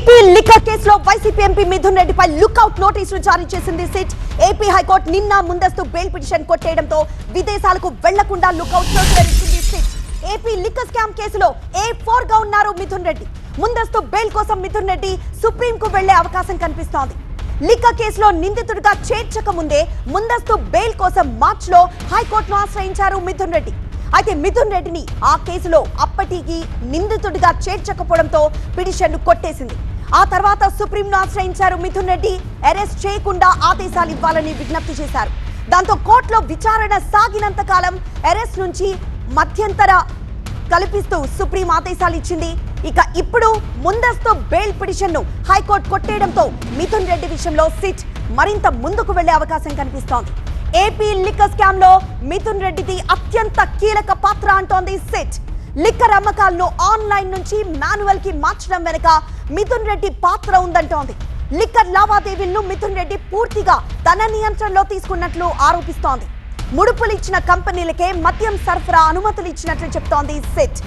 AP liquor కేసులో YCP MP Mithun రెడ్డిపై lookout నోటీసులు జారీ చేసింది సిట్. ఏపీ హైకోర్టు నిన్న ముందస్తు బెయిల్ పిటిషన్ కొట్టేయడంతో విదేశాలకు వెళ్ళకుండా లుక్అవుట్ నోటీసులు సిట్. ఏపీ లిక్కర్ స్కామ్ కేసులో ఏ ఫోర్గా ఉన్నారు మిథున్ రెడ్డి? ముందస్తు బెయిల్ కోసం మిథున్ రెడ్డి సుప్రీంకు వెళ్ళే అవకాశం కనిపిస్తోంది. లిక్క కేసులో నిందితుడిగా చేర్చక ముందే ముందస్తు బెయిల్ కోసం మార్చ్లో హైకోర్టును ఆశ్రయించారు మిథున్ రెడ్డి. అయితే మిథున్ రెడ్డిని ఆ కేసులో అప్పటికి నిందితుడిగా చేర్చకపోవడంతో పిటిషన్ను కొట్టేసింది. ఆ తర్వాత సుప్రీంను ఆశ్రయించారు మిథున్ రెడ్డి. అరెస్ట్ చేయకుండా ఆదేశాలు ఇవ్వాలని విజ్ఞప్తి చేశారు. దాంతో కోర్టులో విచారణ సాగినంత కాలం అరెస్ట్ నుంచి మధ్యంతర కల్పిస్తూ సుప్రీం ఆదేశాలు ఇచ్చింది. ఇక ఇప్పుడు ముందస్తు బెయిల్ పిటిషన్ను హైకోర్టు కొట్టేయడంతో మిథున్ రెడ్డి విషయంలో సిట్ మరింత ముందుకు వెళ్ళే అవకాశం కనిపిస్తోంది. ఏపీ లిక్కర్ స్కామ్లో మిథున్ రెడ్డిది అత్యంత కీలక పాత్ర అంటోంది సిట్. లిక్కర్ అమ్మకాలను ఆన్లైన్ నుంచి మాన్యువల్కి మార్చడం వెనుక మిథున్ రెడ్డి పాత్ర ఉందంటోంది. లిక్కర్ లావాదేవీలను మిథున్ రెడ్డి పూర్తిగా తన నియంత్రణలో తీసుకున్నట్లు ఆరోపిస్తోంది. ముడుపులు ఇచ్చిన కంపెనీలకే మద్యం సరఫరా అనుమతులు ఇచ్చినట్లు చెప్తోంది సెట్.